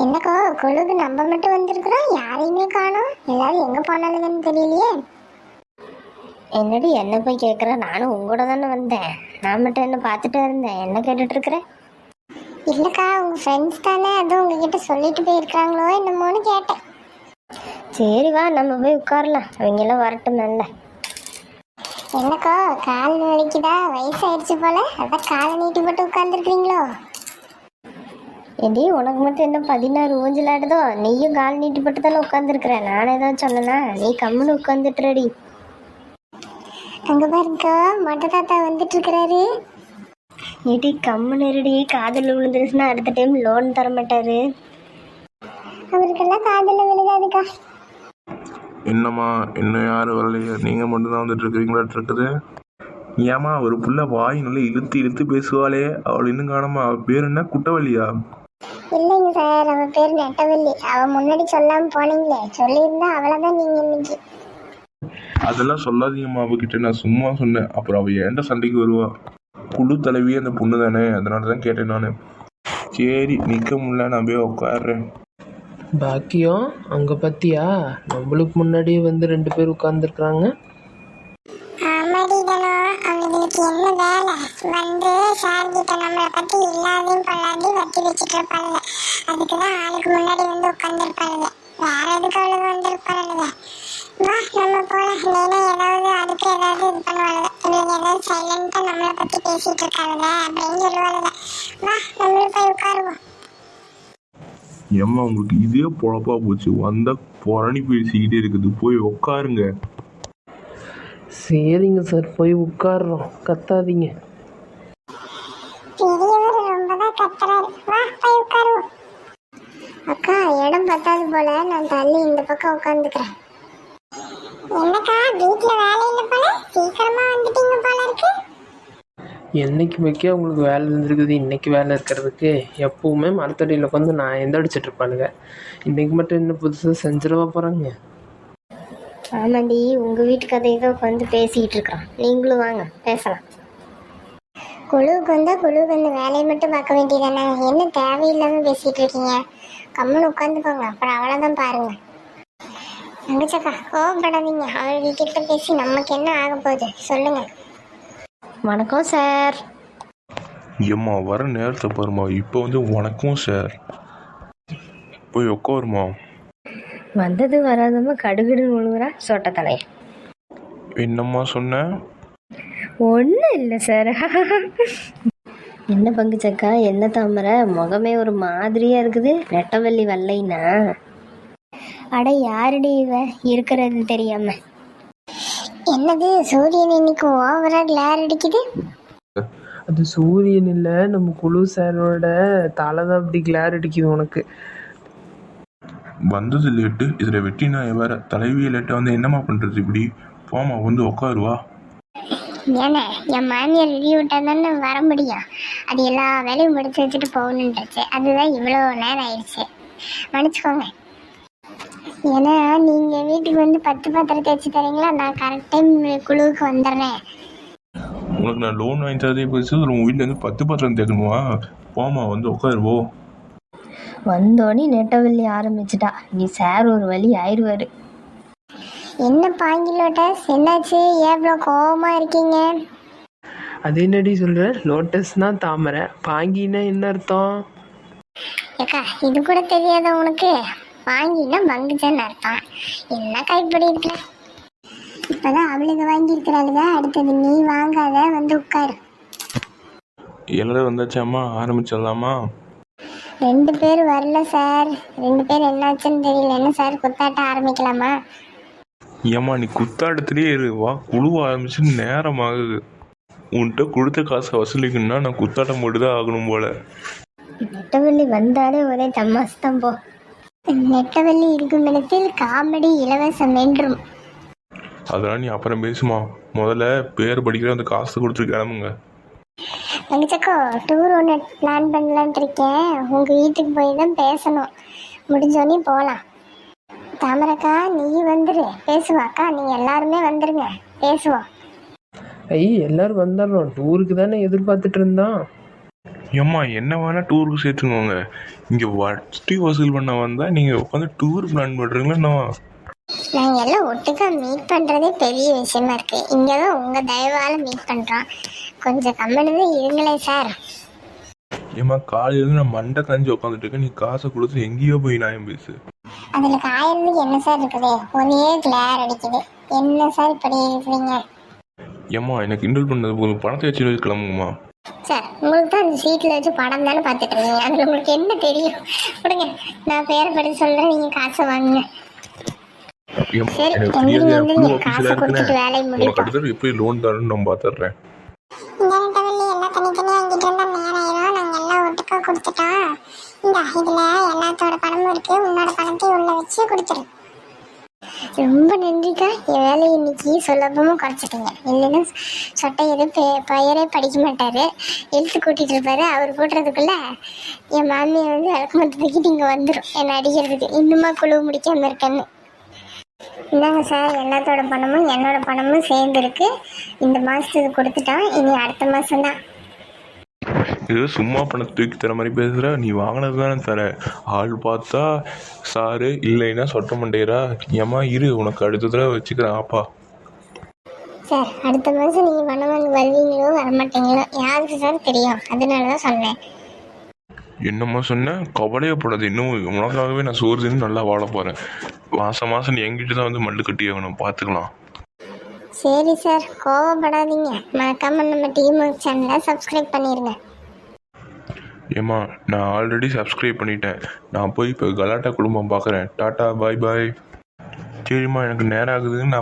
என்னக்கோ குழுக்கு நம்ம மட்டும் வந்திருக்கிறோம் யாரையுமே காணோம். எல்லாரும் எங்க போனாலுங்கன்னு தெரியலையே. என்னடி என்ன போய் கேட்குற நானும் உங்களோட தானே வந்தேன். நான் மட்டும் என்ன பார்த்துட்டே இருந்தேன். என்ன கேட்டுட்டு இருக்கிற? இல்லக்கா உங்க ஃப்ரெண்ட்ஸ் தானே அதுவும் உங்ககிட்ட சொல்லிட்டு போயிருக்காங்களோ என்னமோன்னு கேட்டேன். சரி வா நம்ம போய் உட்காரலாம். அவங்க எல்லாம் வரட்டும் நல்ல. என்னக்கோ கால் வலிக்குதா? வயசாயிடுச்சு போல. அதான் காலை நீட்டி போட்டு உட்காந்துருக்கீங்களோ ஏடி உனக்கு மட்டும் என்ன பதினாறு ஊஞ்சலாடுதோ நீயும் கால் நீட்டி போட்டு தானே உட்காந்துருக்குற நான் ஏதாவது சொன்னனா? நீ கம்முன்னு உட்காந்துட்டுறடி அங்க பாருங்கக்கா மொட்டை தாத்தா வந்துட்டு இருக்கிறாரு ஏடி கம்முன்னு இருடி. காதில் விழுந்துருச்சுன்னா அடுத்த டைம் லோன் தர மாட்டாரு அவருக்கெல்லாம் காதல விழுகாதுக்கா. என்னம்மா இன்னும் யாரும் வரலையே? நீங்கள் மட்டும்தான் வந்துட்டு இருக்கிறீங்களாட்டு இருக்குது. ஏம்மா ஒரு புள்ள வாய் நல்லா இழுத்து இழுத்து பேசுவாளே. அவள் இன்னும் காணாமா அவள் பேர் என்ன? குட்டவள்ளியா? இல்லைங்க சார் அவ பேர் நெட்டவள்ளி அவ முன்னாடி சொல்லாம போனீங்களே சொல்லியிருந்தா அவளைதான் நீங்க இன்னைக்கு. அதெல்லாம் சொல்லாதீங்கம்மா அவகிட்ட நான் சும்மா சொன்னேன். அப்புறம் அவள் ஏன்ட சண்டைக்கு வருவா? குழு தலைவி அந்த பொண்ணு தானே அதனால தான் கேட்டேன் நான். சரி நிற்க முடியல நான் போய் உட்காடுறேன் பாக்கியம் அங்கே பார்த்தியா நம்மளுக்கு முன்னாடியே வந்து ரெண்டு பேர் உட்காந்துருக்குறாங்க இன்னைக்கு என்ன வேலை? வந்து சார் கிட்ட நம்மளை பத்தி இல்லாதையும் பொல்லாதையும் வட்டி வச்சுட்டு இருப்பாளுங்க அதுக்கு தான் ஆளுக்கு முன்னாடி வந்து உட்காந்துருப்பாளுங்க வேற எதுக்கு அவளுக்கு வந்திருப்பாளுங்க? வா நம்ம போல நீனே ஏதாவது அதுக்கு ஏதாவது இது பண்ணுவாளுங்க. இவங்க ஏதாவது சைலண்டா நம்மளை பத்தி பேசிட்டு இருக்காளுங்க அப்படின்னு சொல்லுவாளுங்க. வா நம்மளும் போய் உட்காருவோம். ஏம்மா உங்களுக்கு இதே பொழப்பா போச்சு. வந்தால் புரணி பேசிக்கிட்டே இருக்குது. போய் உட்காருங்க. சரிங்க சார் போய் உட்காடுறோம் கத்தாதீங்க. அக்கா இடம் பத்தாது போல. நான் தள்ளி இந்த பக்கம் உட்காந்துக்கிறேன் என்னக்கா வீட்டுல வேலை இல்ல போல? சீக்கிரமா வந்துட்டீங்க போல இருக்கு. என்னைக்கு வைக்க உங்களுக்கு வேலை இருந்திருக்குது? இன்னைக்கு வேலை இருக்கிறதுக்கு எப்பவுமே மரத்தடியில் உட்காந்து நான் எந்த அடிச்சிட்டு இருப்பானுங்க. இன்னைக்கு மட்டும் என்ன புதுசாக செஞ்சிடவா போகிறாங்க ஆமாண்டி உங்கள் வீட்டு கதையை தான் உட்காந்து பேசிக்கிட்டு இருக்கிறோம் நீங்களும் வாங்க பேசலாம். குழுவுக்கு வந்தா குழுவுக்கு வந்து வேலையை மட்டும் பார்க்க வேண்டியதானே என்ன தேவையில்லாம பேசிட்டு இருக்கீங்க? கம்முன்னு உட்காந்துக்கோங்க அப்புறம் அவ்வளோதான் பாருங்க. தங்கச்சக்கா கோவப்படாதீங்க. அவள் கிட்ட பேசி நமக்கு என்ன ஆக போகுது? சொல்லுங்க. வணக்கம் சார். ஏம்மா வர நேரத்தை பாருமா இப்போ வந்து வணக்கம் சார். போய் உட்காருமா வந்தது வராதமா கடுகுடுன்னு விழுகுறா சொட்டத்தலை என்னம்மா சொன்ன? ஒன்றும் இல்லை சார் என்ன பங்கு சக்கா என்ன தாமரை? முகமே ஒரு மாதிரியா இருக்குது. நெட்டவள்ளி வல்லைனா? அட யாருடி இவ? இருக்கிறது தெரியாம. என்னது? சூரியன் இன்னைக்கு ஓவரா கிளார் அடிக்குது? அது சூரியன் இல்லை. நம்ம குழு சாரோட தலை தான் அப்படி கிளார் அடிக்குது உனக்கு. வந்தது லேட்டு இதில் வெட்டி நான் வேற தலைவியை லேட்டாக வந்து என்னம்மா பண்ணுறது இப்படி? போமா வந்து உட்காருவா ஏன்னா என் மாமியார் லீவ் விட்டா தானே வர முடியும். அது எல்லா வேலையும் முடிச்சு வச்சுட்டு போகணுன்றது அதுதான் இவ்வளோ நேரம் ஆயிடுச்சு. மன்னிச்சுக்கோங்க. ஏன்னா நீங்கள் வீட்டுக்கு வந்து பத்து பாத்திரம் தேய்ச்சி தரீங்களா? நான் கரெக்ட் டைம் குழுவுக்கு வந்துடுறேன். உனக்கு நான் லோன் வாங்கி தரதே பேசு உங்கள் வீட்டில் வந்து பத்து பாத்திரம் தேக்கணுமா போமா வந்து உட்காருவோ வந்தோடனே நெட்டவள்ளி ஆரம்பிச்சிட்டா. நீ சார் ஒரு வழி ஆயிடுவாரு. என்ன பாங்கிலோட்டஸ் என்னாச்சு? ஏன் இவ்வளோ கோவமாக இருக்கீங்க? அது என்னடி சொல்கிற லோட்டஸ்னா தாமரை. பாங்கினா என்ன அர்த்தம்? ஏக்கா இது கூட தெரியாத உனக்கு? வாங்கினா பங்குச்சன்னு அர்த்தம். என்ன கைப்படி இருக்கல இப்பதான் அவளுக்கு வாங்கியிருக்கிறாளுங்க. அடுத்தது நீ வாங்காத வந்து உட்காரு. எல்லாரும் வந்தாச்சாம்மா ஆரம்பிச்சிடலாமா? ரெண்டு பேர் வரல சார். ரெண்டு பேர் என்னாச்சுன்னு தெரியல. என்ன சார் குத்தாட்ட ஆரம்பிக்கலாமா? ஏம்மா நீ குத்தாட்டத்திலே இரு. வா குழுவ ஆரம்பிச்சு நேரம் ஆகுது. உன்கிட்ட கொடுத்த காசை வசூலிக்கணும்னா நான் குத்தாட்டம் போட்டு தான் ஆகணும் போல. நெட்டவள்ளி வந்தாலே ஒரே தமாஸ் தான் போ. நெட்டவள்ளி இருக்கும் இடத்தில் காமெடி இலவசம் என்றும். அதெல்லாம் நீ அப்புறம் பேசுமா. முதல்ல பேர் படிக்கிற அந்த காசு கொடுத்து கிளம்புங்க. தங்கச்சக்கோ டூர் ஒன்று பிளான் பண்ணலான்ட்டு இருக்கேன். உங்கள் வீட்டுக்கு போய் தான் பேசணும். முடிஞ்சோடனே போகலாம் தாமரக்கா நீ வந்துரு. பேசுவாக்கா நீங்கள் எல்லாருமே வந்துருங்க. பேசுவோம். ஐ எல்லாரும் வந்துடுறோம் டூருக்கு தானே எதிர்பார்த்துட்டு இருந்தோம் ஏம்மா என்ன வேணா டூருக்கு சேர்த்துக்கோங்க. இங்கே வட்டி வசூல் பண்ண வந்தால் நீங்கள் உட்காந்து டூர் பிளான் பண்ணுறீங்களா நான் நாங்க எல்லாம் ஒட்டுக்கா மீட் பண்றதே பெரிய விஷயமா இருக்கு. இங்கதான் உங்க தயவால மீட் பண்றோம். கொஞ்சம் கம்மனு இருங்களேன் சார் ஏம்மா காலையிலேருந்து நான் மண்டை கஞ்சி உட்காந்துட்டு இருக்கேன். நீ காசை கொடுத்து எங்கேயோ போய் நியாயம் பேசு. அதுல காயறதுக்கு என்ன சார் இருக்குது? ஒரே கிளார் அடிக்குது. என்ன சார் இப்படி இருக்கிறீங்க ஏம்மா எனக்கு கிண்டல் பண்ணது போதும். பணத்தை வச்சு கிளம்புங்கம்மா. சார் உங்களுக்கு தான் அந்த சீட்ல வச்சு படம் தானே பார்த்துட்டு இருக்கீங்க. அதுல உங்களுக்கு என்ன தெரியும்? விடுங்க. நான் பேரை படி சொல்றேன். நீங்க காசை வாங்குங்க. உனக்கு அடுத்தது எப்படி லோன் தரேன்னு நான் பார்த்துட்றேன் கொடுத்துட்டோம் இந்த இதுல எல்லாத்தோட பணமும் இருக்கு. உன்னோட பணத்தையும் உள்ள வச்சு கொடுத்துரு. ரொம்ப நன்றிக்கா. என் வேலையை இன்னைக்கு சுலபமும் குறைச்சிட்டீங்க. இல்லைன்னா சொட்டை எதுவும் பெ- பெயரே படிக்க மாட்டாரு. எழுத்து கூட்டிட்டு இருப்பாரு. அவர் கூட்டுறதுக்குள்ள என் மாமியை வந்து விளக்கமத்து தூக்கிட்டு இங்கே வந்துடும் என்னை அடிக்கிறதுக்கு. இன்னுமா குழு முடிக்காம இருக்கேன்னு. இந்தாங்க சார் எல்லாத்தோட பணமும் என்னோட பணமும் சேர்ந்துருக்கு. இந்த மாதத்துக்கு கொடுத்துட்டோம் இனி அடுத்த மாதம் தான் இது சும்மா பணத்தை தூக்கி தர மாதிரி பேசுகிற நீ வாங்கினது தானே தர. ஆள் பார்த்தா சாரு இல்லைன்னா சொட்ட மண்டையரா? ஏம்மா இரு உனக்கு அடுத்த தடவை வச்சுக்கிறேன் ஆப்பா சார் அடுத்த மாதம் நீங்கள் பணம் வாங்க வருவீங்களோ வரமாட்டீங்களோ யாருக்கு சார் தெரியும்? அதனால தான் சொன்னேன். என்னம்மா சொன்ன கவலையப்படாது இன்னும் உனக்காகவே நான் சோறு தின்னு நல்லா வாழ போகிறேன் மாதம் மாதம் நீ என்கிட்ட தான் வந்து மல்லு கட்டி ஆகணும். பார்த்துக்கலாம் சரி சார். கோவப்படாதீங்க. மறக்காம நம்ம டீம் சேனலை சப்ஸ்கிரைப் பண்ணிடுங்க ஏம்மா நான் ஆல்ரெடி சப்ஸ்கிரைப் பண்ணிட்டேன். நான் போய் இப்போ கலாட்டா குடும்பம் பார்க்குறேன் டாட்டா பாய் பாய் சரிம்மா எனக்கு நேரம் ஆகுதுன்னு நான்